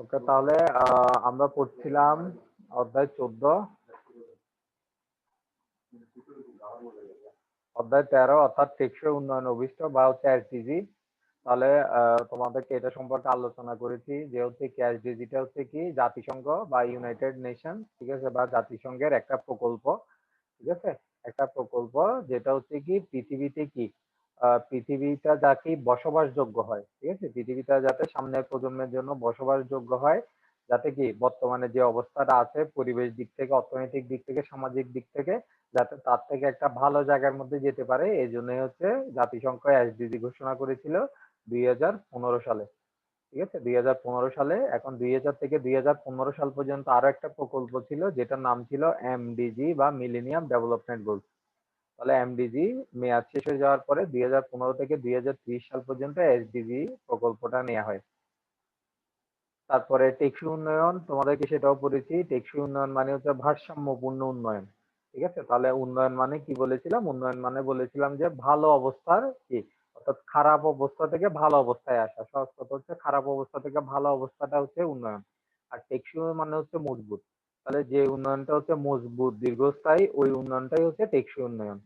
ওকে, তাহলে আমরা পড়ছিলাম অধ্যায় চোদ্দ। অধ্যায় তেরো, অর্থাৎ টেকসই উন্নয়ন অভিষ্ট বা হচ্ছে এসডিজি। তাহলে তোমাদেরকে এটা সম্পর্কে আলোচনা করেছি, যে হচ্ছে কি এসডিজিটা হচ্ছে কি জাতিসংঘ বা ইউনাইটেড নেশন ঠিক আছে, বা জাতিসংঘের একটা প্রকল্প, ঠিক আছে, একটা প্রকল্প, যেটা হচ্ছে কি পৃথিবীতে কি পৃথিবীটা যাতে বসবাসযোগ্য হয়, ঠিক আছে? পৃথিবীটা যাতে সামনের প্রজন্মের জন্য বসবাসযোগ্য হয়, যাতে কি বর্তমানে যে অবস্থাটা আছে, পরিবেশ দিক থেকে, অর্থনৈতিক দিক থেকে, সামাজিক দিক থেকে, যাতে তার থেকে একটা ভালো জায়গার মধ্যে যেতে পারে, এই জন্যই হচ্ছে জাতিসংঘ এসডিজি ঘোষণা করেছিল দুই হাজার পনেরো সালে, ঠিক আছে? দুই হাজার পনেরো সালে, এখন দুই হাজার থেকে দুই হাজার পনেরো সাল পর্যন্ত আরও একটা প্রকল্প ছিল, যেটার নাম ছিল এমডিজি বা মিলেনিয়াম ডেভেলপমেন্ট গোলস। তাহলে এমডিজি মেয়াদ শেষ হয়ে যাওয়ার পরে দুই হাজার পনেরো থেকে দুই হাজার ত্রিশ সাল পর্যন্ত এসডিজি প্রকল্পটা নেওয়া হয়। তারপরে টেকসই উন্নয়ন, তোমাদেরকে সেটাও পড়েছি টেকসই উন্নয়ন মানে হচ্ছে ভারসাম্যপূর্ণ উন্নয়ন, ঠিক আছে? তাহলে উন্নয়ন মানে কি বলেছিলাম? উন্নয়ন মানে বলেছিলাম যে ভালো অবস্থার কি? অর্থাৎ খারাপ অবস্থা থেকে ভালো অবস্থায় আসা। সহজ কথা হচ্ছে, খারাপ অবস্থা থেকে ভালো অবস্থাটা হচ্ছে উন্নয়ন। আর টেকসই মানে হচ্ছে মজবুত। তাহলে যে উন্নয়নটা হচ্ছে মজবুত, দীর্ঘস্থায়ী, ওই উন্নয়নটাই হচ্ছে টেকসই উন্নয়ন।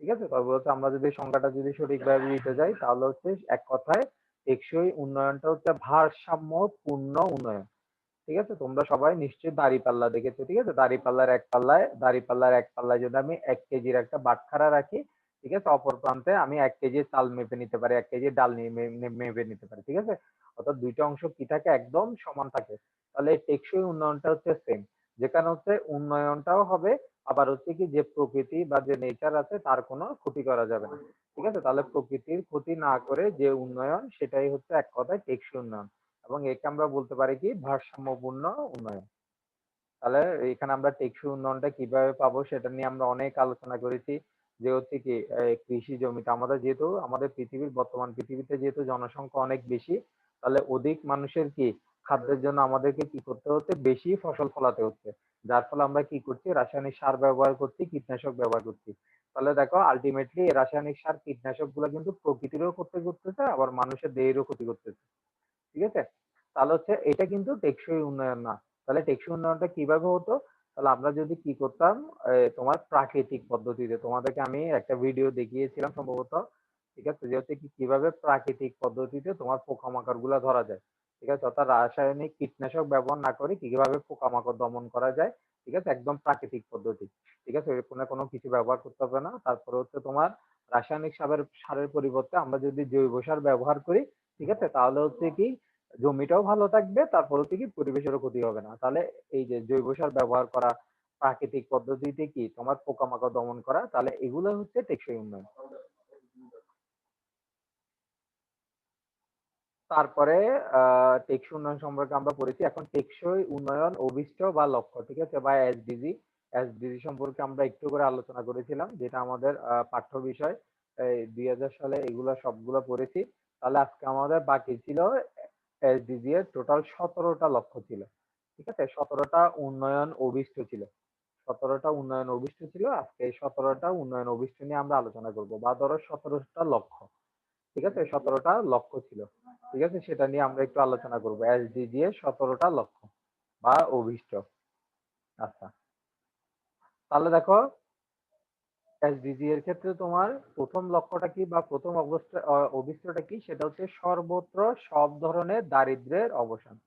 ঠিক আছে? তবে হচ্ছে আমরা যদি সংখ্যাটা যদি সঠিকভাবে দিতে যাই, তাহলে হচ্ছে এক কথায় টেকসই উন্নয়নটা হচ্ছে ভারসাম্যপূর্ণ উন্নয়ন। ঠিক আছে? তোমরা সবাই নিশ্চয়ই দাড়িপাল্লা দেখেছ, ঠিক আছে? দাড়িপাল্লার এক পাল্লায়, দাড়িপাল্লার এক পাল্লায় যদি আমি এক কেজির একটা বাটখারা রাখি, ঠিক আছে? অপর প্রান্তে আমি এক কেজি চাল মেপে নিতে পারি, এক কেজি ডাল মেপে নিতে পারি, ঠিক আছে? অর্থাৎ দুইটা অংশ কি থাকে? একদম সমান থাকে। তাহলে টেকসই উন্নয়নটা হচ্ছে সেম যেখানে হচ্ছে উন্নয়নটাও হবে, আবার হচ্ছে কি যে প্রকৃতি বা যে নেচার আছে তার কোনো ক্ষতি করা যাবে না। ঠিক আছে? তাহলে প্রকৃতির ক্ষতি না করে যে উন্নয়ন সেটাই হচ্ছে এক কথায় টেকসই উন্নয়ন। এবং একে আমরা বলতে পারি কি ভারসাম্যপূর্ণ উন্নয়ন। তাহলে এখানে আমরা টেকসই উন্নয়নটা কীভাবে পাবো সেটা নিয়ে আমরা অনেক আলোচনা করেছি। যে হচ্ছে কি কৃষি জমিতে আমাদের যেহেতু আমাদের পৃথিবীর বর্তমান পৃথিবীতে যেহেতু জনসংখ্যা অনেক বেশি, তাহলে অধিক মানুষের কি খাদ্যের জন্য আমাদেরকে কি করতে হচ্ছে? বেশি ফসল ফলাতে হচ্ছে। যার ফলে আমরা কি করছি? রাসায়নিক সার ব্যবহার করছি, কীটনাশক ব্যবহার করছি। তাহলে দেখো আলটিমেটলি রাসায়নিক সার কীটনাশকগুলো কিন্তু প্রকৃতিরও ক্ষতি করতেছে, আবার মানুষের দেহেরও ক্ষতি করতেছে। ঠিক আছে? তাহলে হচ্ছে এটা কিন্তু টেকসই উন্নয়ন না। তাহলে টেকসই উন্নয়নটা কীভাবে হতো? তাহলে আমরা যদি কি করতাম তোমার প্রাকৃতিক পদ্ধতিতে। তোমাদেরকে আমি একটা ভিডিও দেখিয়েছিলাম সম্ভবত, ঠিক আছে? যে হচ্ছে কীভাবে প্রাকৃতিক পদ্ধতিতে তোমার পোকামাকড়গুলা ধরা যায়। ঠিক আছে? অর্থাৎ রাসায়নিক কীটনাশক ব্যবহার না করে কীভাবে পোকামাকড় দমন করা যায়? ঠিক আছে? একদম প্রাকৃতিক পদ্ধতি। ঠিক আছে? কোনো কোনো কিছু ব্যবহার করতে হবে না। তারপরে হচ্ছে তোমার রাসায়নিক সারের সারের পরিবর্তে আমরা যদি জৈব সার ব্যবহার করি, ঠিক আছে? তাহলে হচ্ছে কি, জমিটাও ভালো থাকবে, তারপর হচ্ছে কি, পরিবেশেরও ক্ষতি হবে না। তাহলে এই যে জৈব সার ব্যবহার করা, প্রাকৃতিক পদ্ধতিতে কি তোমার পোকামাকড় দমন করা, তাহলে এগুলো হচ্ছে টেকসই উন্নয়ন। তারপরে টেকসই উন্নয়ন সম্পর্কে আমরা পড়েছি। এখন টেকসই উন্নয়ন অভিষ্ট বা লক্ষ্য, ঠিক আছে? বা এসডিজি এসডিজি সম্পর্কে আমরা একটু করে আলোচনা করেছিলাম, যেটা আমাদের পাঠ্য বিষয়। দুই হাজার সালে এগুলো সবগুলো পড়েছি। তাহলে আজকে আমাদের বাকি ছিল এসডিজি এর টোটাল সতেরোটা লক্ষ্য ছিল, ঠিক আছে? সতেরোটা উন্নয়ন অভিষ্ট ছিল। সতেরোটা উন্নয়ন অভিষ্ট ছিল। আজকে এই সতেরোটা উন্নয়ন অভিষ্ট নিয়ে আমরা আলোচনা করব। বা ধরো সতেরোটা লক্ষ্য, ঠিক আছে? সতেরোটা লক্ষ্য ছিল। ঠিক আছে? সেটা নিয়ে আমরা একটু আলোচনা করব। এসডিজি এর সতেরোটা লক্ষ্য বা অভিষ্ট। আচ্ছা। তাহলে দেখো এসডিজি এর ক্ষেত্রে তোমার প্রথম লক্ষ্যটা কি বা প্রথম অবস্থা অভিষ্টটা কি? সেটা হচ্ছে সর্বত্র সব ধরনের দারিদ্র্যের অবসান।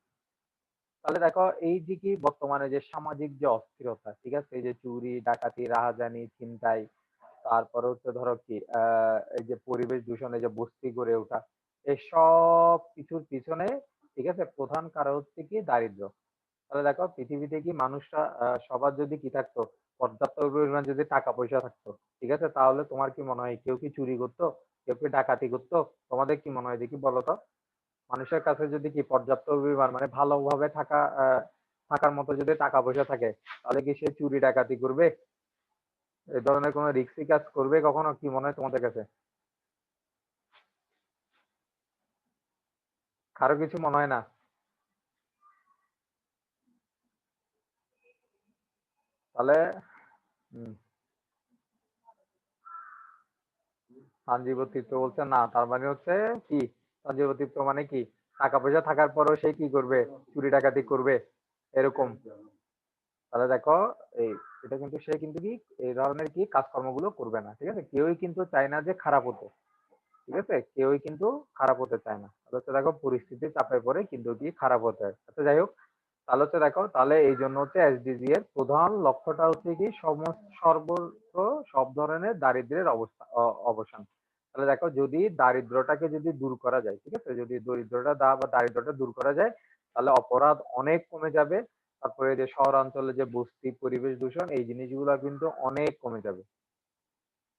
তাহলে দেখো, এই যে কি বর্তমানে যে সামাজিক যে অস্থিরতা, ঠিক আছে? এই যে চুরি, ডাকাতি, রাহাজানি, ছিনতাই, তারপরে হচ্ছে ধরো কি, আহ, এই যে পরিবেশ দূষণে যে বস্তি গড়ে ওঠা এই সব কিছুর পিছনে, ঠিক আছে, প্রধান কারণ হচ্ছে কি দারিদ্র। তাহলে দেখো, পৃথিবীতে কি মানুষরা সবার যদি কি থাকতো, পর্যাপ্ত পরিমাণ যদি টাকা পয়সা থাকতো, ঠিক আছে, তাহলে তোমার কি মনে হয়, কেউ কি চুরি করতো, কেউ কি ডাকাতি করতো? তোমাদের কি মনে হয় দেখি বলো তো? মানুষের কাছে যদি কি পর্যাপ্ত পরিমাণ মানে ভালোভাবে থাকা থাকার মতো যদি টাকা পয়সা থাকে, তাহলে কি সে চুরি ডাকাতি করবে? এই ধরনের কোনো রিস্কি কাজ করবে কখনো? কি মনে হয় তোমাদের কাছে? কারও কিছু মনে হয় না। তাহলে বলছে, না, তার মানে হচ্ছে কি? মানে কি? টাকা পয়সা থাকার পরও সে কি করবে? চুরি ডাকাতি করবে? এরকম। তাহলে দেখো, এই, এটা কিন্তু সে কিন্তু কি, এই ধরনের কি কাজকর্মগুলো করবে না, ঠিক আছে? কেউই কিন্তু চায় না যে খারাপ হতে। ঠিক আছে? কেউই কিন্তু খারাপ হতে চায় না। হচ্ছে দেখো পরিস্থিতি চাপে পড়ে কিন্তু কি খারাপ হতে হয়। আচ্ছা যাই হোক, তাহলে হচ্ছে দেখো, তাহলে এই জন্য হচ্ছে এসডিজি এর প্রধান লক্ষ্যটা হচ্ছে কি সমস্ত, সর্বত্র সব ধরনের দারিদ্র্যের অবস্থা অবসান। তাহলে দেখো যদি দারিদ্রটাকে যদি দূর করা যায়, ঠিক আছে? যদি দরিদ্রটা দা, বা দারিদ্রটা দূর করা যায়, তাহলে অপরাধ অনেক কমে যাবে। তারপরে যে শহরাঞ্চলে যে বস্তি, পরিবেশ দূষণ, এই জিনিসগুলো কিন্তু অনেক কমে যাবে।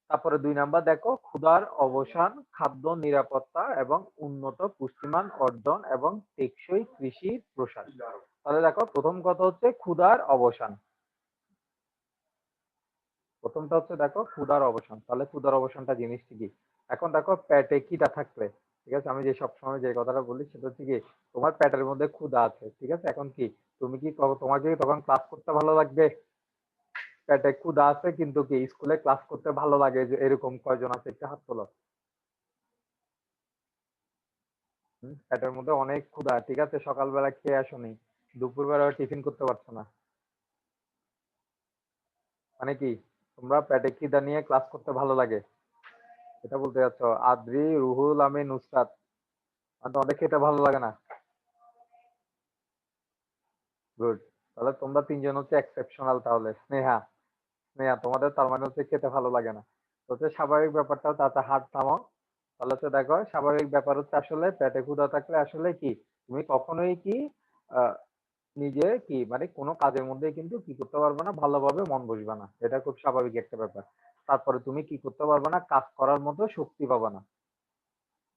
তারপরে দুই নাম্বার দেখো, ক্ষুধার অবসান, খাদ্য নিরাপত্তা এবং উন্নত পুষ্টিমান অর্জন এবং টেকসই কৃষির প্রসার। তাহলে দেখো, প্রথম কথা হচ্ছে ক্ষুধার অবসান। প্রথমটা হচ্ছে দেখো, ক্ষুধার অবসান। তাহলে ক্ষুধার অবসানটা জিনিসটি কি? এখন দেখো, পেটে কিটা থাকবে ঠিক আছে? আমি যে সবসময় যে কথাটা বলি সেটা হচ্ছে কি, তোমার পেটের মধ্যে ক্ষুধা আছে, ঠিক আছে? এখন কি, তুমি কি ক- তোমার কি তখন ক্লাস করতে ভালো লাগবে? পেটে ক্ষুধা আছে, কিন্তু কি স্কুলে ক্লাস করতে ভালো লাগে যে এরকম কয়জন আছে, একটা হাত তোলো। পেটের মধ্যে অনেক ক্ষুধা, ঠিক আছে? সকালবেলা খেয়ে আসোনি দুপুরবেলা টিফিন করতে পারছ না। মানে কি, তোমরা পেটে খিদা নিয়ে ক্লাস করতে ভালো লাগে। এটা বলতে যাচ্ছ আদ্রি, রুহুল, আমি, নুসরাত। তোমাদের খেতে ভালো লাগে না? গুড তাহলে তোমরা তিনজন হচ্ছে এক্সেপশনাল তাহলে, স্নেহা। স্নেহা, তোমাদের তার মানে হচ্ছে খেতে ভালো লাগে না। হচ্ছে স্বাভাবিক ব্যাপারটা তাতে হাত থামাও তাহলে হচ্ছে দেখো, স্বাভাবিক ব্যাপার হচ্ছে আসলে পেটে ক্ষুধা থাকলে আসলে কি, তুমি কখনোই কি নিজে কি মানে কোনো কাজের মধ্যে কিন্তু কি করতে পারবে না, ভালোভাবে মন বসবে না। এটা খুব স্বাভাবিক একটা ব্যাপার। তারপরে তুমি কি করতে পারবে না, কাজ করার মতো শক্তি পাবে না।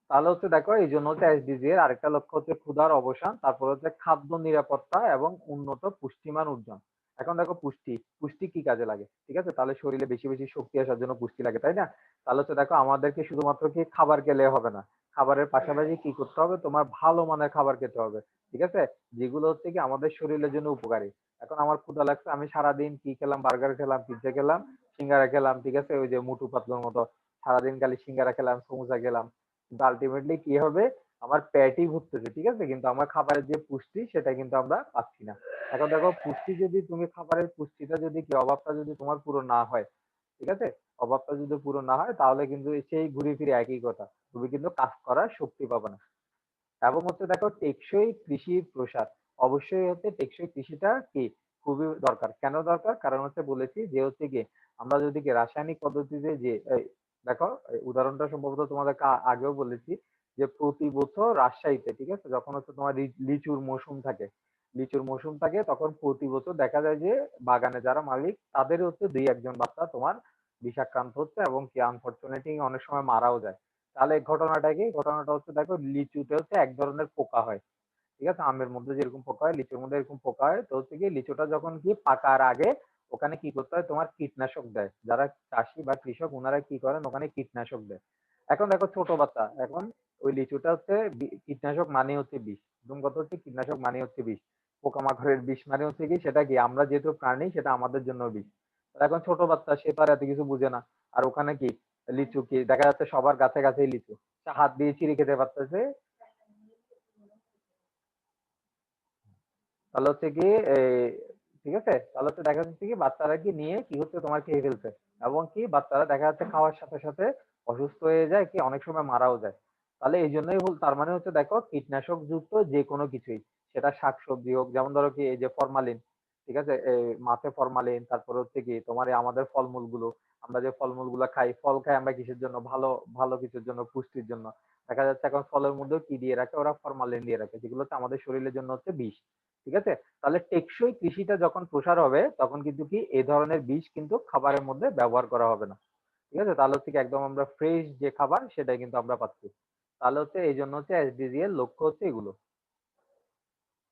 তাহলে হচ্ছে দেখো, এই জন্য হচ্ছে এসডিজি এর আরেকটা লক্ষ্য হচ্ছে ক্ষুধার অবসান, তারপর হচ্ছে খাদ্য নিরাপত্তা এবং উন্নত পুষ্টিমান অর্জন এখন দেখো পুষ্টি পুষ্টি কি কাজে লাগে? ঠিক আছে? তাহলে শরীরে বেশি বেশি শক্তি আসার জন্য পুষ্টি লাগে, তাই না? তাহলে হচ্ছে দেখো আমাদেরকে শুধুমাত্র কি খাবার খেলে হবে না। খাবারের পাশাপাশি কি করতে হবে? তোমার ভালো মানের খাবার খেতে হবে। ঠিক আছে? যেগুলো হচ্ছে কি আমাদের শরীরের জন্য উপকারী। এখন আমার ক্ষুধা লাগছে, আমি সারাদিন কি খেলাম? বার্গার খেলাম, পিৎজা খেলাম, সিঙ্গারা খেলাম, ঠিক আছে? ওই যে মুটু পাতলার মতো। সারাদিন খালি সিঙ্গারা খেলাম সমোসা খেলাম। কিন্তু আলটিমেটলি কি হবে? আমার পেটই ভুগতেছে ঠিক আছে? কিন্তু আমার খাবারের যে পুষ্টি, সেটা কিন্তু আমরা পাচ্ছি না। এখন দেখো, পুষ্টি যদি তুমি খাবারের পুষ্টিটা যদি কি অভাবটা যদি তোমার পুরো না হয়, ঠিক আছে? অভাবটা যদি পুরো না হয়, তাহলে কিন্তু সেই ঘুরে ফিরে একই কথা। তুমি কিন্তু কাজ করার শক্তি পাবে না। এবং হচ্ছে দেখো, টেকসই কৃষির প্রসার। অবশ্যই হচ্ছে টেকসই কৃষিটা কি? খুবই দরকার। কেন দরকার? কারণ হচ্ছে বলেছি যে হচ্ছে কি আমরা যদি কি রাসায়নিক পদ্ধতিতে যে দেখো উদাহরণটা সম্ভবত তোমাদেরকে আগেও বলেছি যে প্রতি বছর রাজশাহীতে, ঠিক আছে? যখন হচ্ছে তোমার লিচুর মৌসুম থাকে, লিচুর মৌসুম থাকে, তখন প্রতি বছর দেখা যায় যে বাগানে যারা মালিক, তাদের হচ্ছে দুই একজন বাচ্চা তোমার বিষাক্রান্ত হচ্ছে এবং কি আনফরচুনেটলি অনেক সময় মারাও যায়। তাহলে ঘটনাটা কি? ঘটনাটা হচ্ছে দেখো, লিচুতে হচ্ছে এক ধরনের পোকা হয়। ঠিক আছে? আমের মধ্যে যেরকম পোকা হয়, লিচুর মধ্যে এরকম পোকা হয়। তো হচ্ছে কি, লিচুটা যখন কি পাকার আগে, ওখানে কি করতে হয়? তোমার কীটনাশক দেয়। যারা চাষি বা কৃষক ওনারা কি করেন? ওখানে কীটনাশক দেয়। এখন দেখো ছোট বাচ্চা, এখন ওই লিচুটা হচ্ছে কীটনাশক মানে হচ্ছে বিষ। একদম কথা হচ্ছে কীটনাশক মানে হচ্ছে বিষ। পোকামাকড়ের বিষ মানে হচ্ছে কি? সেটা কি? আমরা যেহেতু প্রাণী, সেটা আমাদের জন্য বিষ। এখন ছোট বাচ্চা, সে তো আর এত কিছু বুঝে না। আর ওখানে কি? লিচু কি? দেখা যাচ্ছে সবার গাছে গাছেই লিচু। হাত দিয়ে চিড়ে খেতে পারতেছে। তাহলে হচ্ছে কি ঠিক আছে? তাহলে হচ্ছে দেখা যাচ্ছে কি, বাচ্চারা কি নিয়ে কি হচ্ছে তোমার খেয়ে ফেলছে। এবং কি, বাচ্চারা দেখা যাচ্ছে খাওয়ার সাথে সাথে অসুস্থ হয়ে যায়, কি অনেক সময় মারাও যায়। তাহলে এই জন্যই বল, তার মানে হচ্ছে দেখো কীটনাশক যুক্ত যে কোনো কিছুই, সেটা শাকসবজি হোক, যেমন ধরো কি এই যে ফরমালিন ঠিক আছে? মাছে ফরমালিন তারপর হচ্ছে কি তোমার আমাদের ফলমূলগুলো আমরা যে ফলমূলগুলো খাই, ফল খাই আমরা কিসের জন্য? ভালো ভালো কিছুর জন্য, পুষ্টির জন্য। দেখা যাচ্ছে এখন ফলের মধ্যেও কি দিয়ে রাখে? ওরা ফরমালিন দিয়ে রাখে, যেগুলো হচ্ছে আমাদের শরীরের জন্য হচ্ছে বিষ, ঠিক আছে? তাহলে টেকসই কৃষিটা যখন প্রসার হবে, তখন কিন্তু কি এই ধরনের বিষ কিন্তু খাবারের মধ্যে ব্যবহার করা হবে না, ঠিক আছে? তাহলে হচ্ছে কি একদম আমরা ফ্রেশ যে খাবার, সেটাই কিন্তু আমরা পাচ্ছি। তাহলে হচ্ছে এই জন্য হচ্ছে এসডিজি এর লক্ষ্য হচ্ছে এগুলো।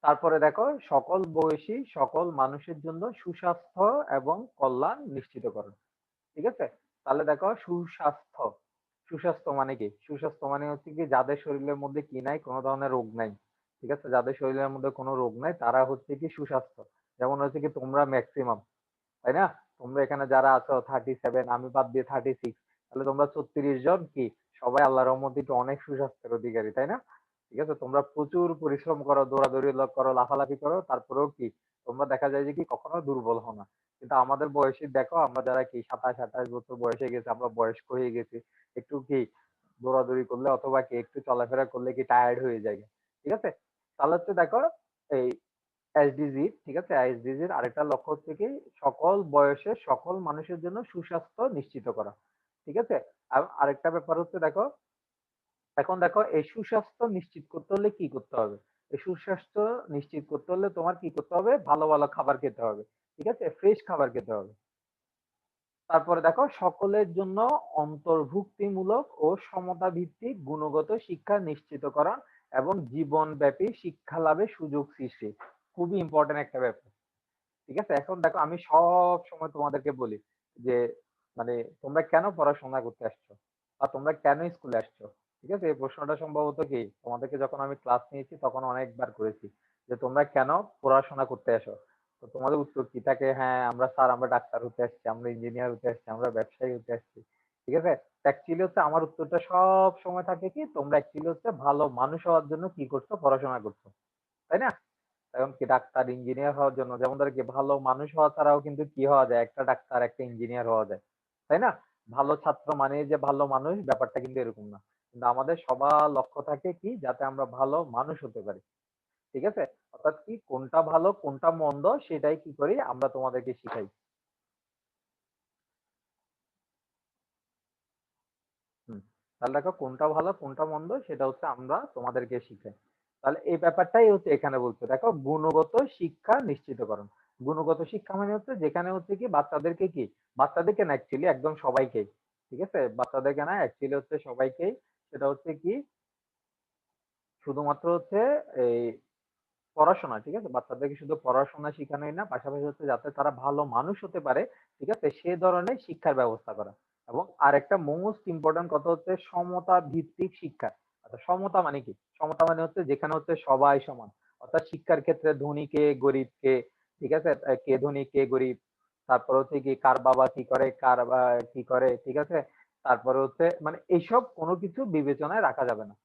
তারপরে দেখো, সকল বয়সী, সকল মানুষের জন্য সুস্বাস্থ্য এবং কল্যাণ নিশ্চিতকরণ। ঠিক আছে? তাহলে দেখো, সুস্বাস্থ্য। সুস্বাস্থ্য মানে কি? সুস্বাস্থ্য মানে হচ্ছে কি, যাদের শরীরের মধ্যে কি নাই, কোনো ধরনের রোগ নাই। ঠিক আছে? যাদের শরীরের মধ্যে কোনো রোগ নাই, তারা হচ্ছে কি সুস্বাস্থ্য। যেমন হচ্ছে কি, তোমরা ম্যাক্সিমাম তাই না? তোমরা এখানে যারা আছো থার্টি সেভেন আমি বাদ দিয়ে থার্টি সিক্স তাহলে তোমরা ছত্রিশ জন কি? সবাই আল্লাহর রহমতে একটু অনেক সুস্বাস্থ্যের অধিকারী, তাই না? ঠিক আছে? তোমরা প্রচুর পরিশ্রম করো, দৌড়াদৌড়ি করো, লাফালাফি করো, তারপরেও কি? তোমরা দেখা যায় যে কি কখনো দুর্বল হো না। কিন্তু আমাদের বয়সী, দেখো আমরা যারা কি সাতাশ, আঠাশ বছর বয়সে গেছি, আমরা বয়স্ক হয়ে গেছি, একটু কি দৌড়াদৌড়ি করলে অথবা কি একটু চলাফেরা করলে কি টায়ার্ড হয়ে যায়। ঠিক আছে? তাহলে হচ্ছে দেখো, এই এসডিজি ঠিক আছে? এসডিজির আরেকটা লক্ষ্য হচ্ছে কি, সকল বয়সে সকল মানুষের জন্য সুস্বাস্থ্য নিশ্চিত করা। ঠিক আছে? আরেকটা ব্যাপার হচ্ছে দেখো, এখন দেখো এই সুস্বাস্থ্য নিশ্চিত করতে হলে কি করতে হবে? এই সুস্বাস্থ্য নিশ্চিত করতে হলে তোমার কি করতে হবে? ভালো ভালো খাবার খেতে হবে, ঠিক আছে? ফ্রেশ খাবার খেতে হবে। তারপরে দেখো, সকলের জন্য অন্তর্ভুক্তিমূলক ও সমতা ভিত্তিক গুণগত শিক্ষা নিশ্চিতকরণ এবং জীবনব্যাপী শিক্ষা লাভের সুযোগ সৃষ্টি। খুবই ইম্পর্টেন্ট একটা ব্যাপার। ঠিক আছে? এখন দেখো, আমি সব সময় তোমাদেরকে বলি যে মানে তোমরা কেন পড়াশোনা করতে আসছো? বা তোমরা কেন স্কুলে আসছো? ঠিক আছে? এই প্রশ্নটা সম্ভবত কি? তোমাদেরকে যখন আমি ক্লাস নিয়েছি, তখন অনেকবার করেছি যে তোমরা কেন পড়াশোনা করতে আসো? তো তোমাদের উত্তর কি? থাকে হ্যাঁ আমরা স্যার আমরা ডাক্তার হতে আসছি, আমরা ইঞ্জিনিয়ার হতে আসছি, আমরা ব্যবসায়ী হতে আসছি। ঠিক আছে? অ্যাকচুয়ালি হচ্ছে আমার উত্তরটা সব সময় থাকে কি? তোমরা অ্যাকচুয়ালি হচ্ছে ভালো মানুষ হওয়ার জন্য কি করছ? পড়াশোনা করছ। তাই না? এখন কি? ডাক্তার ইঞ্জিনিয়ার হওয়ার জন্য। যেমন ধর কি, ভালো মানুষ হওয়া ছাড়াও কিন্তু কি হওয়া যায়? একটা ডাক্তার, একটা ইঞ্জিনিয়ার হওয়া যায়। তাই না? ভালো ছাত্র মানে যে ভালো মানুষ, ব্যাপারটা কিন্তু এরকম না। কিন্তু আমাদের সবার লক্ষ্য থাকে কি? যাতে আমরা ভালো মানুষ হতে পারি। ঠিক আছে? অর্থাৎ কি? কোনটা ভালো, কোনটা মন্দ, সেটাই কি করি? আমরা তোমাদেরকে শিখাই। তাহলে দেখো কোনটা ভালো, কোনটা মন্দ, সেটা হচ্ছে আমরা তোমাদেরকে শিখাই। তাহলে এই ব্যাপারটাই হচ্ছে এখানে বলছে। দেখো, গুণগত শিক্ষা নিশ্চিতকরণ। গুণগত শিক্ষা মানে হচ্ছে যেখানে হচ্ছে কি বাচ্চাদেরকে কি, বাচ্চাদেরকে না অ্যাকচুয়ালি একদম সবাইকেই ঠিক আছে? বাচ্চাদেরকে না অ্যাকচুয়ালি হচ্ছে সবাইকেই সেটা হচ্ছে কি শুধুমাত্র হচ্ছে এই পড়াশোনা, ঠিক আছে? বাচ্চাদেরকে শুধু পড়াশোনা শেখানোই না, পাশাপাশি হচ্ছে যাতে তারা ভালো মানুষ হতে পারে, ঠিক আছে? সে ধরনের শিক্ষার ব্যবস্থা করা। এবং আরেকটা মোস্ট ইম্পর্টেন্ট কথা হচ্ছে সমতা ভিত্তিক শিক্ষা। আচ্ছা সমতা মানে কি? সমতা মানে হচ্ছে যেখানে হচ্ছে সবাই সমান। অর্থাৎ শিক্ষার ক্ষেত্রে ধনীকে, গরিবকে ঠিক আছে? কে ধনী, কে গরিব? তারপর হচ্ছে কি কার বাবা কি করে, কার কি করে, ঠিক আছে? তারপরে হচ্ছে মানে এইসব কোনো কিছু বিবেচনায় রাখা যাবে না।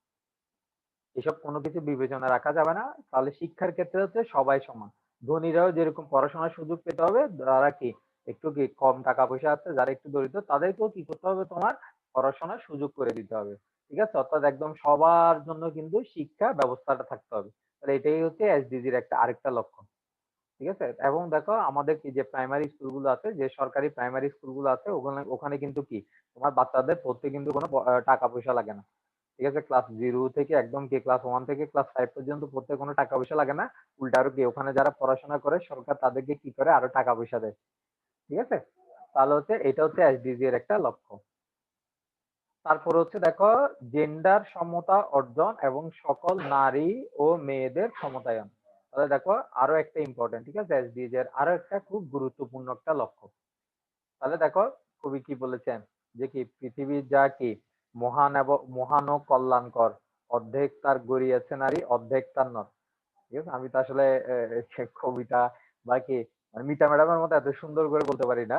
এসব কোনো কিছু বিবেচনা রাখা যাবে না। তাহলে শিক্ষার ক্ষেত্রে হচ্ছে সবাই সমান। ধনীরাও যেরকম পড়াশোনার সুযোগ পেতে হবে, যারা কি একটু কি কম টাকা পয়সা আছে, যারা একটু দরিদ্র, তাদেরকেও কি করতে হবে? তোমার পড়াশোনার সুযোগ করে দিতে হবে। ঠিক আছে? অর্থাৎ একদম সবার জন্য কিন্তু শিক্ষা ব্যবস্থাটা থাকতে হবে। তাহলে এটাই হচ্ছে এসডিজির একটা আরেকটা লক্ষ্য ঠিক আছে? এবং দেখো আমাদের কি যে প্রাইমারি স্কুলগুলো আছে, যে সরকারি প্রাইমারি স্কুলগুলো আছে, ওখানে ওখানে কিন্তু কি? তোমার বাচ্চাদের পড়তে কিন্তু কোনো টাকা পয়সা লাগে না। ঠিক আছে? ক্লাস জিরো থেকে একদম কি ক্লাস ওয়ান থেকে ক্লাস ফাইভ পর্যন্ত পড়তে কোনো টাকা পয়সা লাগে না। উল্টা আরও কি ওখানে যারা পড়াশোনা করে, সরকার তাদেরকে কি করে? আরও টাকা পয়সা দেয়। ঠিক আছে? তাহলে হচ্ছে, এটা হচ্ছে এসডিজি এর একটা লক্ষ্য। তারপর হচ্ছে দেখো জেন্ডার সমতা অর্জন এবং সকল নারী ও মেয়েদের ক্ষমতায়ন তাহলে দেখো আরও একটা ইম্পর্টেন্ট ঠিক আছে? এসডিজি এর আরও একটা খুব গুরুত্বপূর্ণ একটা লক্ষ্য। তাহলে দেখো কবি কি বলেছেন? যে কি পৃথিবীর যা কি মহান এবং মহান ও কল্যাণকর, অর্ধেক তার গড়িয়েছে নারী, অর্ধেক তার নর। ঠিক আছে? আমি তো আসলে কবিতা বা কি মানে মিতা ম্যাডামের মতো এত সুন্দর করে বলতে পারি না।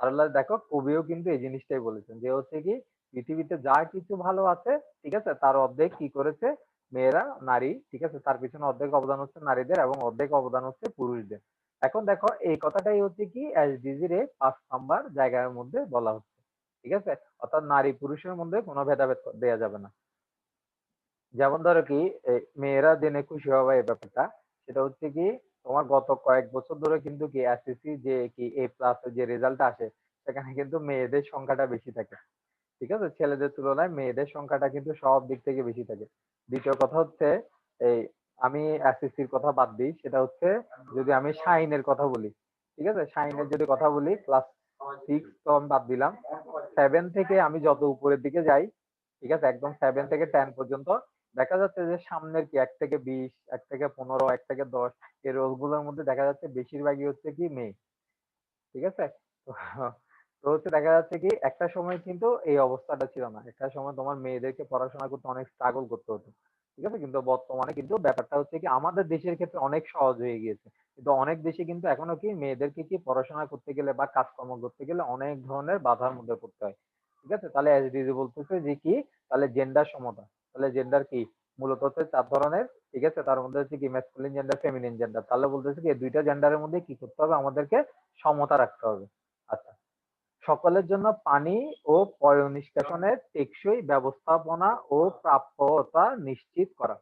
তাহলে দেখো কবিও কিন্তু এই জিনিসটাই বলেছেন যে হচ্ছে কি পৃথিবীতে যা কিছু ভালো আছে, ঠিক আছে? তার অর্ধেক কি করেছে? মেয়েরা, নারী, ঠিক আছে? তার পিছনে অর্ধেক অবদান হচ্ছে নারীদের এবং অর্ধেক অবদান হচ্ছে পুরুষদের। এখন দেখো, এই কথাটাই হচ্ছে কি এসডিজির এর পাঁচ নাম্বার জায়গার মধ্যে বলা হচ্ছে, ঠিক আছে? অর্থাৎ নারী পুরুষের মধ্যে কোনো ভেদাভেদ দেয়া যাবে না। যেমন ধরো কি মেয়েরা জেনে খুশি হবে এই ব্যাপারটা, সেটা হচ্ছে কি, তোমার গত কয়েক বছর ধরে কিন্তু কি এসএসসি যে কি এ প্লাস যে রেজাল্ট আসে, সেখানে কিন্তু মেয়েদের সংখ্যাটা বেশি থাকে, ঠিক আছে? ছেলেদের তুলনায় মেয়েদের সংখ্যাটা কিন্তু সব দিক থেকে বেশি থাকে। দ্বিতীয় কথা হচ্ছে, এই আমি এসএসসির কথা বাদ দিই, সেটা হচ্ছে যদি আমি শাইনের কথা বলি, ঠিক আছে? শাইনের যদি কথা বলি ক্লাস সিক্স তো আমি বাদ দিলাম। সেভেন থেকে আমি যত উপরের দিকে যাই, ঠিক আছে? একদম সেভেন থেকে টেন পর্যন্ত, দেখা যাচ্ছে যে সামনের কি, এক থেকে বিশ, এক থেকে পনেরো, এক থেকে দশ, এই রোলগুলোর মধ্যে দেখা যাচ্ছে বেশিরভাগই হচ্ছে কি মেয়ে, ঠিক আছে? তো হচ্ছে দেখা যাচ্ছে কি, একটা সময় কিন্তু এই অবস্থাটা ছিল না। একটা সময় তোমার মেয়েদেরকে পড়াশোনা করতে অনেক স্ট্রাগল করতে হতো, ঠিক আছে? কিন্তু বর্তমানে কিন্তু ব্যাপারটা হচ্ছে কি, আমাদের দেশের ক্ষেত্রে অনেক সহজ হয়ে গিয়েছে। কিন্তু অনেক দেশে কিন্তু এখনও কি, মেয়েদেরকে কি পড়াশোনা করতে গেলে বা কাজকর্ম করতে গেলে অনেক ধরনের বাধার মধ্যে পড়তে হয়, ঠিক আছে? তাহলে এসডিজি বলতেছে যে কি, তাহলে জেন্ডার সমতা। তাহলে জেন্ডার কি? মূলত হচ্ছে চার ধরনের, ঠিক আছে? তার মধ্যে হচ্ছে কি ম্যাসকুলিন জেন্ডার ফেমিনিন জেন্ডার তাহলে বলতেছে কি দুইটা জেন্ডারের মধ্যে কি করতে হবে? আমাদেরকে সমতা রাখতে হবে। সকলের জন্য পানি ও পয় নিষ্কাশনের টেকসই ব্যবস্থাপনা ও প্রাপ্যতা নিশ্চিত করা।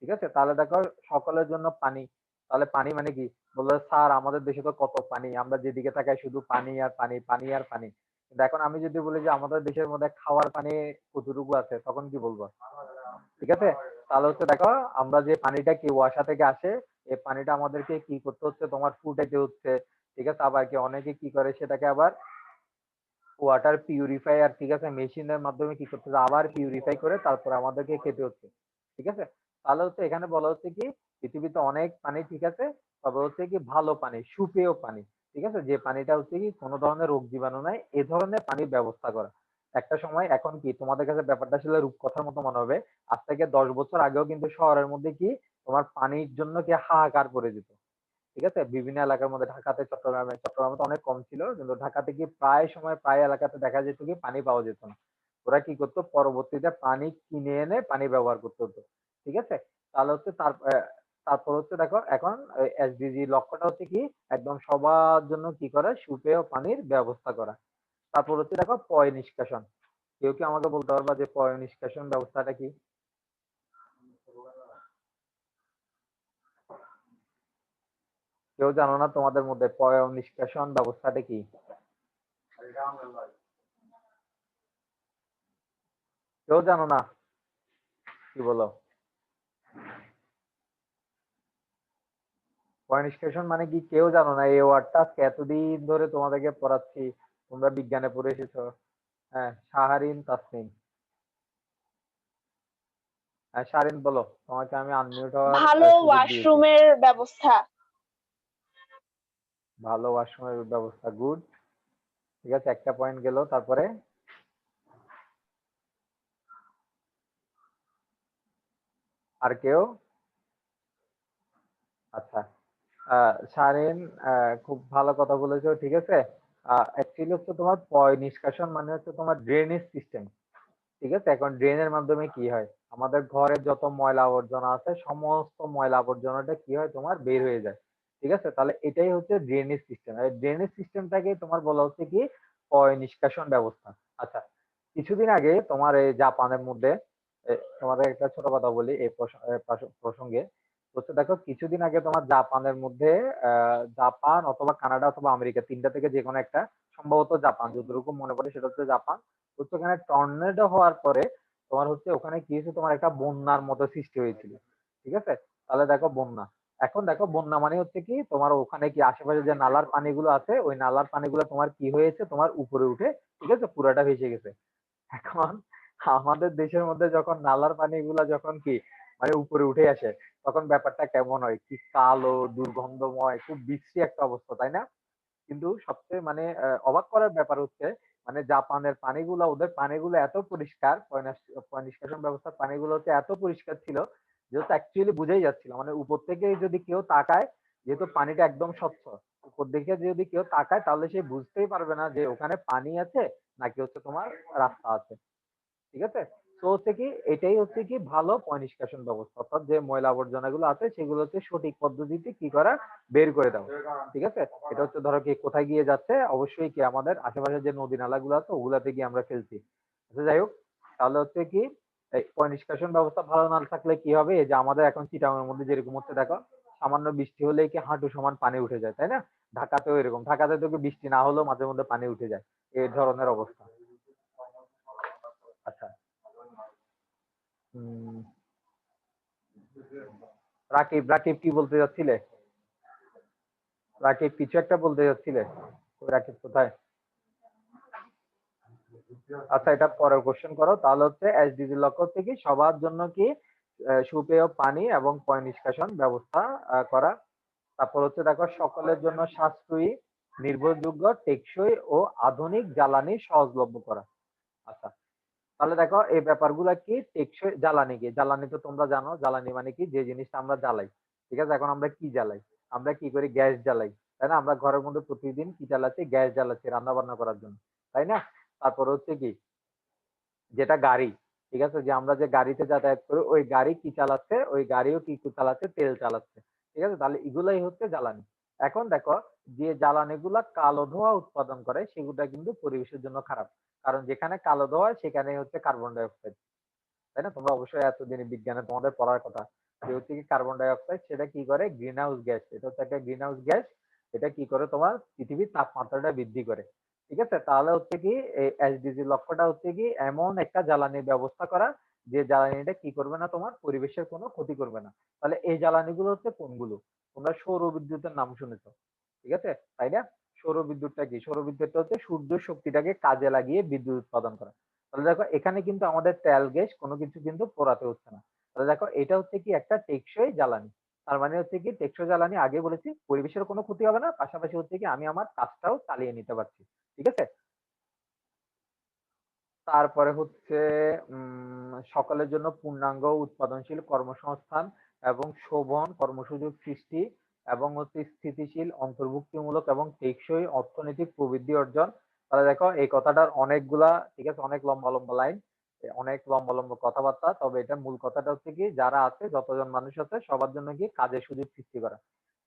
ঠিক আছে? তাহলে দেখো সকলের জন্য পানি। তাহলে পানি মানে কি? বলল, স্যার, আমাদের দেশে তো কত পানি? আমরা যেদিকে তাকাই শুধু পানি আর পানি পানি আর পানি। কিন্তু এখন আমি যদি বলি যে আমাদের দেশের মধ্যে খাওয়ার পানি কতটুকু আছে, তখন কি বলব? ঠিক আছে? তাহলে হচ্ছে দেখো, আমরা যে পানিটা কি ওয়াসা থেকে আসে, এই পানিটা আমাদেরকে কি করতে হচ্ছে? তোমার ফুটাইতে হচ্ছে। ঠিক আছে? আবার কি অনেকে কি করে সেটাকে আবার ওয়াটার পিউরিফায়ার ঠিক আছে মেশিনের মাধ্যমে কি করতে আবার পিউরিফাই করে তারপর আমাদেরকে খেতে হচ্ছে, ঠিক আছে? তাহলে হচ্ছে এখানে বলা হচ্ছে কি, পৃথিবীতে অনেক পানি, ঠিক আছে? তবে হচ্ছে কি ভালো পানি, সুপেয় পানি, ঠিক আছে? যে পানিটা হচ্ছে কি কোনো ধরনের রোগ জীবাণু নাই, এ ধরনের পানির ব্যবস্থা করা। একটা সময় এখন কি তোমাদের কাছে ব্যাপারটা ছিল রূপকথার মতো মনে হবে, আজ থেকে দশ বছর আগেও কিন্তু শহরের মধ্যে কি তোমার পানির জন্য কি হাহাকার পড়ে যেত ঠিক আছে? বিভিন্ন এলাকার মধ্যে ঢাকাতে, চট্টগ্রামে চট্টগ্রামে তো অনেক কম ছিল, কিন্তু ঢাকাতে কি প্রায় সময় প্রায় এলাকাতে দেখা যেত কি পানি পাওয়া যেত না। ওরা কি করতো? পরবর্তীতে পানি কিনে এনে পানি ব্যবহার করতে হতো, ঠিক আছে? তাহলে হচ্ছে তার তারপর হচ্ছে দেখো, এখন এসডিজি লক্ষ্যটা হচ্ছে কি? একদম সবার জন্য কি করা? সুপেয় পানির ব্যবস্থা করা। তারপর হচ্ছে দেখো, পয় নিষ্কাশন। কেউ কি আমাকে বলতে পারবা যে পয় নিষ্কাশন ব্যবস্থাটা কি? কেউ জানো না তোমাদের মধ্যে পয় নিষ্কাশন ব্যবস্থাটা কি? কেউ জানো না? কি বলো? নিষ্কাশন মানে কি? কেউ জানো না? এই ওয়ার্ডটা আজকে এতদিন ধরে তোমাদেরকে পড়াচ্ছি। তোমরা বিজ্ঞানে পড়ে এসেছ। হ্যাঁ শাহারিন তাসনিম। হ্যাঁ শারিন বলো। তোমাকে আমি আনমিউট হওয়ার ভালো ওয়াশরুমের ব্যবস্থা। ভালো ওয়াশরুমের ব্যবস্থা গুড। ঠিক আছে একটা পয়েন্ট গেল তারপরে? আর কেউ? আচ্ছা আহ, খুব ভালো কথা বলেছ ঠিক আছে? অ্যাকচুয়ালি হচ্ছে তোমার পয় নিষ্কাশন মানে হচ্ছে তোমার ড্রেনেজ সিস্টেম ঠিক আছে? এখন ড্রেনের মাধ্যমে কি হয়? আমাদের ঘরের যত ময়লা আবর্জনা আছে সমস্ত ময়লা আবর্জনাটা কি হয়? তোমার বের হয়ে যায়। ঠিক আছে? তাহলে এটাই হচ্ছে ড্রেনেজ সিস্টেম এই ড্রেনেজ সিস্টেমটাকে তোমার বলা হচ্ছে কি? পয় নিষ্কাশন ব্যবস্থা। আচ্ছা কিছুদিন আগে তোমার এই জাপানের মধ্যে এ, তোমাদের একটা ছোট কথা বলি এই প্রসঙ্গে। হচ্ছে দেখো কিছুদিন আগে তোমার জাপানের মধ্যে জাপান অথবা কানাডা অথবা আমেরিকা তিনটা থেকে যে কোনো একটা সম্ভবত জাপান যতটুকু মনে পড়ে সেটা হচ্ছে জাপান। হচ্ছে ওখানে টর্নেডো হওয়ার পরে তোমার হচ্ছে ওখানে কি হয়েছে? তোমার একটা বন্যার মতো সৃষ্টি হয়েছিল। ঠিক আছে? তাহলে দেখো বন্যা। এখন দেখো বন্যা মানে হচ্ছে কি, তোমার ওখানে কি আশেপাশে যে নালার পানিগুলো আছে, ওই নালার পানিগুলো তোমার কি হয়েছে? তোমার উপরে উঠে, ঠিক আছে? পুরাটা ভেসে গেছে। এখন আমাদের দেশের মধ্যে যখন নালার পানিগুলো যখন কি মানে উপরে উঠে আসে, তখন ব্যাপারটা কেমন হয়? কি কালো, দুর্গন্ধময়, খুব বিশ্রী একটা অবস্থা, তাই না? কিন্তু সবচেয়ে মানে অবাক করার ব্যাপার হচ্ছে মানে জাপানের পানিগুলো, ওদের পানিগুলো এত পরিষ্কার নিষ্কাশন ব্যবস্থার পানিগুলো হচ্ছে এত পরিষ্কার ছিল যেহেতু অ্যাকচুয়ালি বুঝেই যাচ্ছিল মানে উপর থেকে যদি কেউ তাকায়, যেহেতু পানিটা একদম স্বচ্ছ, উপর দিকে যদি কেউ তাকায়, তাহলে সে বুঝতেই পারবে না যে ওখানে পানি আছে নাকি হচ্ছে তোমার রাস্তা আছে। ঠিক আছে? তো হচ্ছে কি, এটাই হচ্ছে কি ভালো নিষ্কাশন ব্যবস্থা। অর্থাৎ যে ময়লা আবর্জনা গুলো আছে, সেগুলো হচ্ছে সঠিক পদ্ধতিতে কি করা, বের করে দাও ঠিক আছে? এটা হচ্ছে ধরো কি কোথায় গিয়ে যাচ্ছে, অবশ্যই কি আমাদের আশেপাশে যে নদী নালা গুলো আছে, ওগুলাতে গিয়ে আমরা ফেলছি। আচ্ছা যাই হোক, তাহলে হচ্ছে কি নিষ্কাশন ব্যবস্থা ভালো না থাকলে কি হবে? যে আমাদের এখন চিটাগাংয়ের মধ্যে যেরকম হচ্ছে, দেখো, সামান্য বৃষ্টি হলেই কি হাঁটু সমান পানি উঠে যায়, তাই না? ঢাকাতেও এরকম। ঢাকাতে তো বৃষ্টি না হলেও মাঝে মধ্যে পানি উঠে যায়। এই ধরনের অবস্থা। আচ্ছা। রাকিব রাকিব কি বলতে যাচ্ছিলে? রাকিব, কিছু একটা বলতে যাচ্ছিলে? রাকিব কোথায়? আচ্ছা এটা পরের কোশ্চেন করো। তাহলে হচ্ছে এসডিজি লক্ষ্য থেকে সবার জন্য কি সুপেয় পানি এবং পয় নিষ্কাশন ব্যবস্থা করা? তারপর হচ্ছে দেখো, সকলের জন্য সাশ্রয়ী, নির্ভরযোগ্য, টেকসই ও আধুনিক জ্বালানি সহজলভ্য করা। আচ্ছা তাহলে দেখো, এই ব্যাপারগুলা কি টেকসই জ্বালানি কি? জ্বালানি তো তোমরা জানো, জ্বালানি মানে কি? যে জিনিসটা আমরা জ্বালাই। ঠিক আছে, এখন আমরা কি জ্বালাই? আমরা কি করি? গ্যাস জ্বালাই। তাই না? আমরা ঘরের মধ্যে প্রতিদিন কি জ্বালাচ্ছি গ্যাস জ্বালাচ্ছি রান্না বান্না করার জন্য। তাই না? তারপর হচ্ছে কি? যেটা গাড়ি, ঠিক আছে? যে আমরা যে গাড়িতে যাতায়াত করি, ওই গাড়ি কি চালাচ্ছে? ওই গাড়িও কি চালাচ্ছে? তেল চালাচ্ছে, ঠিক আছে? তাহলে এগুলাই হচ্ছে জ্বালানি। এখন দেখো, যে জ্বালানিগুলা কালো ধোঁয়া উৎপাদন করে, সেগুলা কিন্তু পরিবেশের জন্য খারাপ। কারণ যেখানে কালো ধোঁয়া সেখানে হচ্ছে কার্বন ডাই অক্সাইড তাই না? তোমরা অবশ্যই এতদিনে বিজ্ঞানে তোমাদের পড়ার কথা। যে হচ্ছে কি কার্বন ডাই অক্সাইড সেটা কি করে? গ্রিন হাউস গ্যাস এটা হচ্ছে একটা গ্রিন হাউস গ্যাস এটা কি করে তোমার পৃথিবীর তাপমাত্রাটা বৃদ্ধি করে। ঠিক আছে? তাহলে হচ্ছে কি এসডিজি লক্ষ্যটা হচ্ছে কি, এমন একটা জ্বালানির ব্যবস্থা করা, যে জ্বালানিটা কি করবে না তোমার? পরিবেশের কোনো ক্ষতি করবে না। তাহলে এই জ্বালানিগুলো হচ্ছে কোনগুলো? তোমরা সৌর বিদ্যুতের নাম শুনেছো, ঠিক আছে? তাই না? সৌর বিদ্যুৎটা কি? সৌর বিদ্যুৎটা হচ্ছে সূর্য শক্তিটাকে কাজে লাগিয়ে বিদ্যুৎ উৎপাদন করা। তাহলে দেখো, এখানে কিন্তু আমাদের তেল, গ্যাস কোনো কিছু কিন্তু পোড়াতে হচ্ছে না। তাহলে দেখো, এটা হচ্ছে কি একটা টেকসই জ্বালানি। তার মানে হচ্ছে কি টেকসই জ্বালানি, আগে বলেছি, পরিবেশের কোনো ক্ষতি হবে না। পাশাপাশি হচ্ছে কি আমি আমার কাজটাও চালিয়ে নিতে পারছি। ঠিক আছে? তারপরে হচ্ছে সকলের জন্য পূর্ণাঙ্গ উৎপাদনশীল কর্মসংস্থান এবং শোভন কর্মসুযোগ সৃষ্টি এবং হচ্ছে স্থিতিশীল, অন্তর্ভুক্তিমূলক এবং টেকসই অর্থনৈতিক প্রবৃদ্ধি অর্জন। তাহলে দেখো, এই কথাটার অনেকগুলা, ঠিক আছে, অনেক লম্বা লম্বা লাইন অনেক লম্বা লম্বা কথাবার্তা, তবে এটা মূল কথাটা হচ্ছে কি যারা আছে, যতজন মানুষ আছে, সবার জন্য কি কাজের সুযোগ সৃষ্টি করা।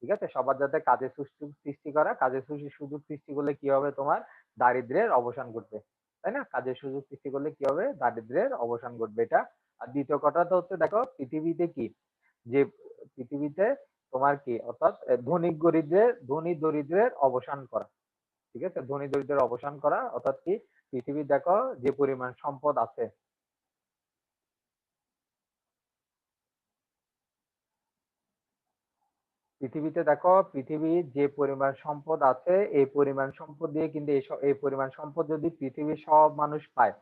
ঠিক আছে? সবার যাতে কাজের সুযোগ সৃষ্টি করা, কাজের সুযোগ সৃষ্টি করলে কি হবে তোমার? দারিদ্র্যের অবসান ঘটবে। তাই না? কাজের সুযোগ সৃষ্টি করলে কি হবে? দারিদ্র্যের অবসান ঘটবে। এটা আর দ্বিতীয় কথাটা হচ্ছে, দেখো, পৃথিবীতে কি? যে পৃথিবীতে তোমার কি? অর্থাৎ ধনী গরিবদের, ধনী দরিদ্রের অবসান করা। ঠিক আছে? ধনী দরিদ্রের অবসান করা, অর্থাৎ কি? পৃথিবী দেখো, যে পরিমাণ সম্পদ আছে পৃথিবীতে দেখো পৃথিবীর যে পরিমাণ সম্পদ আছে, এই পরিমাণ সম্পদ দিয়ে কিন্তু এই পরিমাণ সম্পদ যদি পৃথিবীর সব মানুষ পায়,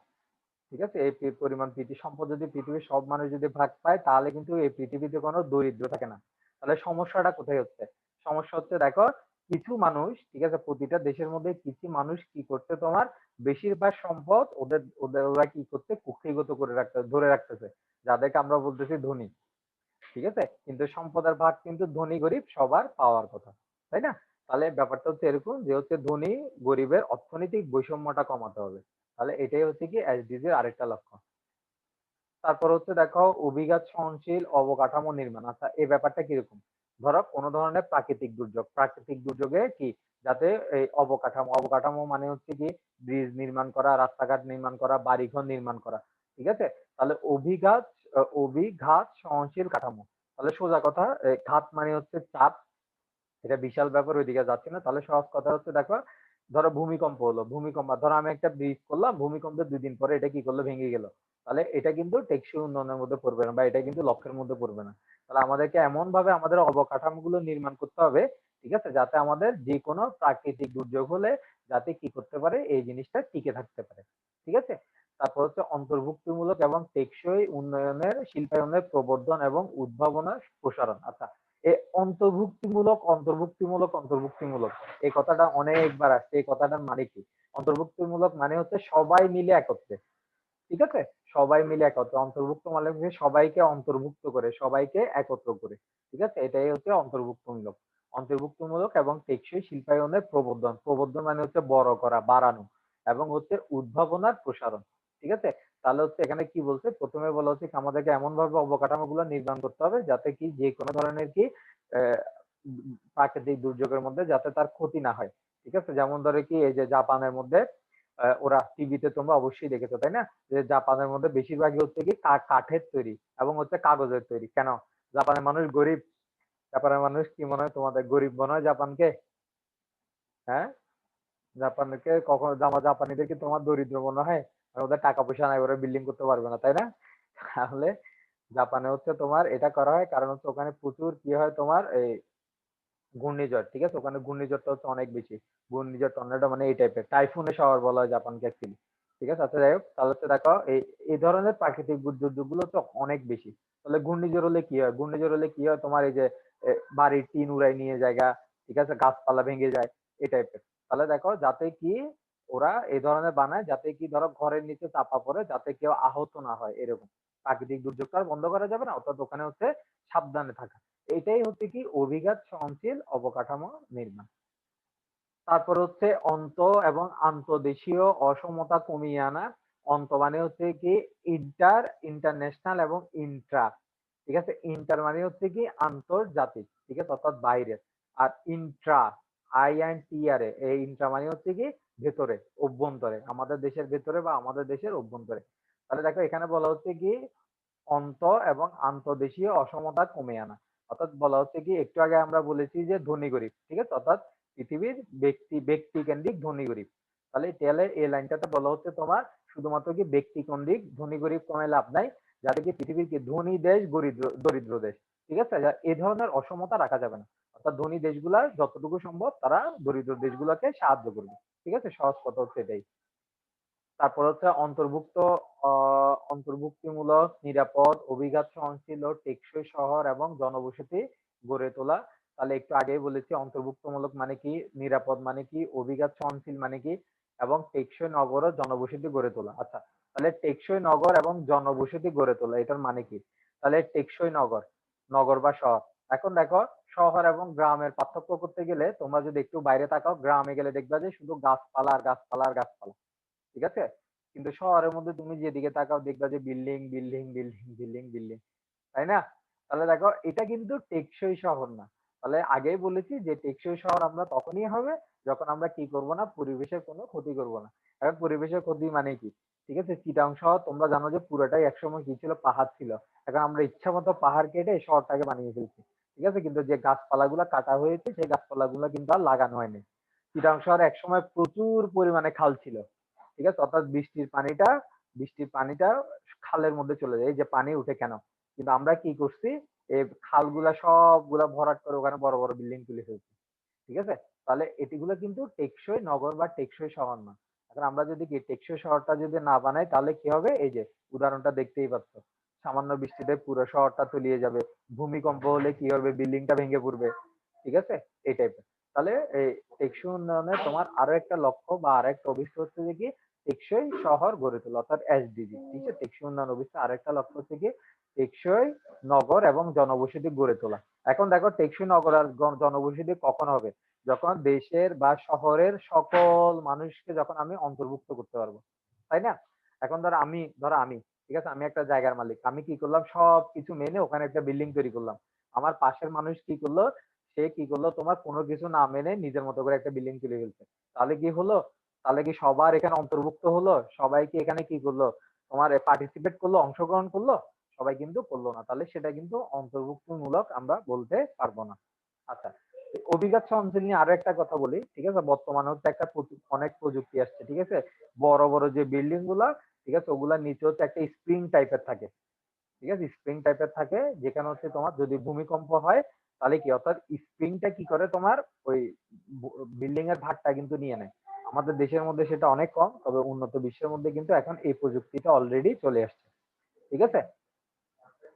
ঠিক আছে? এই পরিমাণ সম্পদ যদি পৃথিবীর সব মানুষ যদি ভাগ পায়, তাহলে কিন্তু এই পৃথিবীতে কোনো দরিদ্র থাকে না। তাহলে সমস্যাটা কোথায় হচ্ছে? সমস্যা হচ্ছে দেখো, কিছু মানুষ, ঠিক আছে? প্রতিটা দেশের মধ্যে কিছু মানুষ কি করছে তোমার? বেশিরভাগ সম্পদ ওদের ওদের, ওরা কি করছে? কুক্ষিগত করে রাখতে, ধরে রাখতেছে। যাদেরকে আমরা বলতেছি ধনী। ঠিক আছে? কিন্তু সম্পদের ভাগ কিন্তু ধনী গরিব সবার পাওয়ার কথা, তাই না? তাহলে ব্যাপারটা হচ্ছে এরকম যে হচ্ছে ধনী গরিবের অর্থনৈতিক বৈষম্যটা কমাতে হবে। তাহলে এটাই হচ্ছে কি এসডিজির আরেকটা লক্ষ্য তারপর হচ্ছে দেখো অভিঘাত সহনশীল অবকাঠামো নির্মাণ। আচ্ছা এই ব্যাপারটা কীরকম? ধরো কোনো ধরনের প্রাকৃতিক দুর্যোগ। প্রাকৃতিক দুর্যোগে কি? যাতে এই অবকাঠামো অবকাঠামো মানে হচ্ছে কি ব্রিজ নির্মাণ করা, রাস্তাঘাট নির্মাণ করা, বাড়িঘর নির্মাণ করা, ঠিক আছে? তাহলে অভিঘাত আহ, অভিঘাত সহনশীল কাঠামো। তাহলে সোজা কথা ঘাত মানে হচ্ছে চাপ। এটা বিশাল ব্যাপার ওইদিকে যাচ্ছে না। তাহলে সহজ কথা হচ্ছে দেখো ধরো ভূমিকম্প হলো। ভূমিকম্প ধরো আমি একটা ব্রিজ করলাম ভূমিকম্পের দুই দিন পরে এটা কি করল? ভেঙে গেল। তাহলে এটা কিন্তু টেকসই উন্নয়নের মধ্যে পড়বে না বা এটা কিন্তু লক্ষ্যের মধ্যে পড়বে না। তাহলে আমাদেরকে এমন ভাবে আমাদের অবকাঠামোগুলো নির্মাণ করতে হবে ঠিক আছে? যাতে আমাদের যে কোনো প্রাকৃতিক দুর্যোগ হলে যাতে কি করতে পারে এই জিনিসটা টিকে থাকতে পারে ঠিক আছে? তারপর হচ্ছে অন্তর্ভুক্তিমূলক এবং টেকসই উন্নয়নের, শিল্পায়নের প্রবর্ধন এবং উদ্ভাবনার প্রসারণ। আচ্ছা এই অন্তর্ভুক্তিমূলক অন্তর্ভুক্তিমূলক অন্তর্ভুক্তিমূলক, এই কথাটা অনেকবার আসছে, এই কথাটার মানে কি? অন্তর্ভুক্তিমূলক মানে হচ্ছে সবাই মিলে একত্রে, ঠিক আছে? সবাই মিলে একত্রে, অন্তর্ভুক্ত মানে সবাইকে অন্তর্ভুক্ত করে, সবাইকে একত্র করে, ঠিক আছে? এটাই হচ্ছে অন্তর্ভুক্তমূলক। অন্তর্ভুক্তমূলক এবং টেকসই শিল্পায়নের প্রবর্ধন প্রবর্ধন মানে হচ্ছে বড় করা, বাড়ানো এবং হচ্ছে উদ্ভাবনার প্রসারণ। ঠিক আছে? তাহলে হচ্ছে এখানে কি বলছে? প্রথমে বলা হচ্ছে আমাদেরকে এমন ভাবে অবকাঠামো গুলো নির্মাণ করতে হবে যাতে কি যে কোনো ধরনের কি প্রাকৃতিক দুর্যোগের মধ্যে যাতে তার ক্ষতি না হয়। ঠিক আছে? যেমন ধরে কি, এই যে জাপানের মধ্যে ওরা টিভিতে তোমরা অবশ্যই দেখেছ, তাই না? যে জাপানের মধ্যে বেশিরভাগই হচ্ছে কি, কাঠের তৈরি এবং হচ্ছে কাগজের তৈরি। কেন? জাপানের মানুষ গরিব। জাপানের মানুষ কি মনে হয় তোমাদের গরিব মনে হয় জাপানকে? হ্যাঁ? জাপানকে কখনো, জামা জাপানিদের কি তোমার দরিদ্র মনে হয়? ওদের টাকা পয়সা নাই, ওরা বিল্ডিং করতে পারবে না, তাই না? তাহলে জাপানে হচ্ছে তোমার এটা করা হয়, কারণ হচ্ছে ওখানে প্রচুর কি হয় তোমার এই ঘূর্ণিঝড়, ঠিক আছে? ওখানে ঘূর্ণিঝড়টা হচ্ছে অনেক বেশি। ঘূর্ণিঝড় টর্নেডো মানে এই টাইপের টাইফুনের শহর বলা হয় জাপানকে অ্যাকচুয়ালি ঠিক আছে? আচ্ছা যাই হোক, তাহলে হচ্ছে দেখো, এই এই ধরনের প্রাকৃতিক দুর্যোগগুলো তো অনেক বেশি। তাহলে ঘূর্ণিঝড় হলে কি হয়? ঘূর্ণিঝড় হলে কি হয় তোমার এই যে বাড়ির টিন উড়াই নিয়ে জায়গা, ঠিক আছে? গাছপালা ভেঙে যায়, এই টাইপের তাহলে দেখো, যাতে কি ওরা এই ধরনের বানায় যাতে কি ধরো ঘরের নিচে চাপা পড়ে, যাতে কেউ আহত না হয় এরকম। প্রাকৃতিক দুর্যোগটা আর বন্ধ করা যাবে না, অর্থাৎ ওখানে হচ্ছে সাবধানে থাকা। এটাই হচ্ছে কি অভিঘাত, সহনশীল, অবকাঠামো নির্মাণ। তারপর হচ্ছে অন্ত এবং আন্তদেশীয় অসমতা কমিয়ে আনা। অন্ত মানে হচ্ছে কি ইন্টার, ইন্টারন্যাশনাল এবং ইন্ট্রা। ঠিক আছে? ইন্টার মানে হচ্ছে কি আন্তর্জাতিক, ঠিক আছে? অর্থাৎ বাইরের। আর ইন্ট্রা, আই অ্যান্ড টি আর এ। এই ইন্ট্রা মানে হচ্ছে কি ভেতরে, অভ্যন্তরে, আমাদের দেশের ভেতরে বা আমাদের দেশের অভ্যন্তরে। তাহলে দেখো, এখানে বলা হচ্ছে কি, অন্ত এবং আন্তদেশীয় অসমতা কমে আনা। অর্থাৎ বলা হচ্ছে কি, একটু আগে আমরা বলেছি যে ধনী গরিব, ঠিক আছে? অর্থাৎ পৃথিবীর ব্যক্তি ব্যক্তি কেন্দ্রিক ধনী গরিব। তাহলে তাহলে এই লাইনটাতে বলা হচ্ছে তোমার শুধুমাত্র কি ব্যক্তি কেন্দ্রিক ধনী গরিব কমে লাভ নাই, যাতে কি পৃথিবীর কি ধনী দেশ গরিব দরিদ্র দেশ, ঠিক আছে? এই ধরনের অসমতা রাখা যাবে না। অর্থাৎ ধনী দেশগুলা যতটুকু সম্ভব তারা দরিদ্র দেশগুলোকে সাহায্য করবে। ঠিক আছে? সহজ কথা হচ্ছে এটাই। তারপর হচ্ছে অন্তর্ভুক্ত অন্তর্ভুক্তিমূলক, নিরাপদ, অভিঘাত সহনশীল ও টেকসই শহর এবং জনবসতি গড়ে তোলা। তাহলে একটু আগেই বলেছি, অন্তর্ভুক্তমূলক মানে কি? নিরাপদ মানে কি? অভিঘাত সহনশীল মানে কি? এবং টেকসই নগর ও জনবসতি গড়ে তোলা। আচ্ছা তাহলে টেকসই নগর এবং জনবসতি গড়ে তোলা, এটার মানে কি? তাহলে টেকসই নগর নগর বা শহর। এখন দেখো শহর এবং গ্রামের পার্থক্য করতে গেলে তোমরা যদি একটু বাইরে তাকাও, গ্রামে গেলে দেখবা যে শুধু গাছপালা আর গাছপালা আর গাছপালা, ঠিক আছে? কিন্তু শহরের মধ্যে তুমি যেদিকে তাকাও দেখবা যে building building building building building, তাই না? তাহলে দেখো এটা কিন্তু টেকসই শহর না। তাহলে আগেই বলেছি যে টেকসই শহর আমরা তখনই হবে যখন আমরা কি করব না, পরিবেশের কোনো ক্ষতি করব না। এখন পরিবেশের ক্ষতি মানে কি? ঠিক আছে? চিটাং শহর তোমরা জানো যে পুরোটাই একসময় কি ছিল? পাহাড় ছিল। এখন আমরা ইচ্ছা মতো পাহাড় কেটে শহরটাকে বানিয়ে ফেলছি। ঠিক আছে? কিন্তু যে গাছপালাগুলো কাটা হয়েছে, সেই গাছপালাগুলো কিন্তু আর লাগানো হয়নি। চিটাং শহর একসময় প্রচুর পরিমাণে খাল ছিল। ঠিক আছে? অর্থাৎ বৃষ্টির পানিটা বৃষ্টির পানিটা খালের মধ্যে চলে যায়। এই যে পানি উঠে কেন? কিন্তু আমরা কি করছি? এই খালগুলা সবগুলা ভরাট করে ওখানে বড় বড় বিল্ডিং তুলে ফেলছি। ঠিক আছে? তাহলে এটিগুলো কিন্তু টেকসই নগর বা টেকসই শহর না। এখন আমরা যদি কি টেকসই শহরটা যদি না বানাই, তাহলে কি হবে? এই যে উদাহরণটা দেখতেই পাচ্ছ। সামান্য বৃষ্টিতে পুরো শহরটা তলিয়ে যাবে। ভূমিকম্প হলে কি হবে? বিল্ডিংটা ভেঙে পড়বে। ঠিক আছে? এই টাইপের তাহলে এই টেকসই উন্নয়নের তোমার আরও একটা লক্ষ্য বা আরও একটা অভিষ্ট হচ্ছে যে কি? টেকসই শহর গড়ে তোলা, অর্থাৎ এসডিজি ঠিক আছে? টেকসই উন্নয়ন অভিষ্ট আরেকটা লক্ষ্য হচ্ছে কি? টেকসই নগর এবং জনবসতি গড়ে তোলা। এখন দেখো, টেকসই নগর আর জনবসতি কখন হবে? যখন দেশের বা শহরের সকল মানুষকে যখন আমি অন্তর্ভুক্ত করতে পারব। তাই না? এখন ধরো আমি ধরো আমি। ঠিক আছে? আমি একটা জায়গার মালিক। আমি কি করলাম? সব কিছু মেনে ওখানে একটা বিল্ডিং তৈরি করলাম। আমার পাশের মানুষ কি করল? সে কি করল? তোমার কোনো কিছু না মেনে নিজের মতো করে একটা বিল্ডিং তুলে ফেলছে। তাহলে কি হলো? তাহলে কি সবার এখানে অন্তর্ভুক্ত হলো? সবাই কি এখানে কি করল? তোমার পার্টিসিপেট করল? অংশগ্রহণ করল? সবাই কিন্তু করল না। তাহলে সেটা কিন্তু অন্তর্ভুক্তমূলক আমরা বলতে পারব না। আচ্ছা এই অঞ্চল নিয়ে আরও একটা কথা বলি, ঠিক আছে? বর্তমানে হচ্ছে একটা অনেক প্রযুক্তি আসছে, ঠিক আছে? বড় বড় যে বিল্ডিংগুলা ঠিক আছে? ওগুলা নিচে হচ্ছে একটা স্প্রিং টাইপের থাকে। ঠিক আছে? স্প্রিং টাইপের থাকে, যেখানে হচ্ছে তোমার যদি ভূমিকম্প হয়, তাহলে কি অর্থাৎ স্প্রিংটা কি করে তোমার ওই বিল্ডিং এর ভাগটা কিন্তু নিয়ে নেয়। আমাদের দেশের মধ্যে সেটা অনেক কম, তবে উন্নত বিশ্বের মধ্যে কিন্তু এখন এই প্রযুক্তিটা অলরেডি চলে আসছে। ঠিক আছে?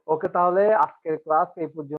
ওকে, তাহলে আজকের ক্লাস এই পর্যন্ত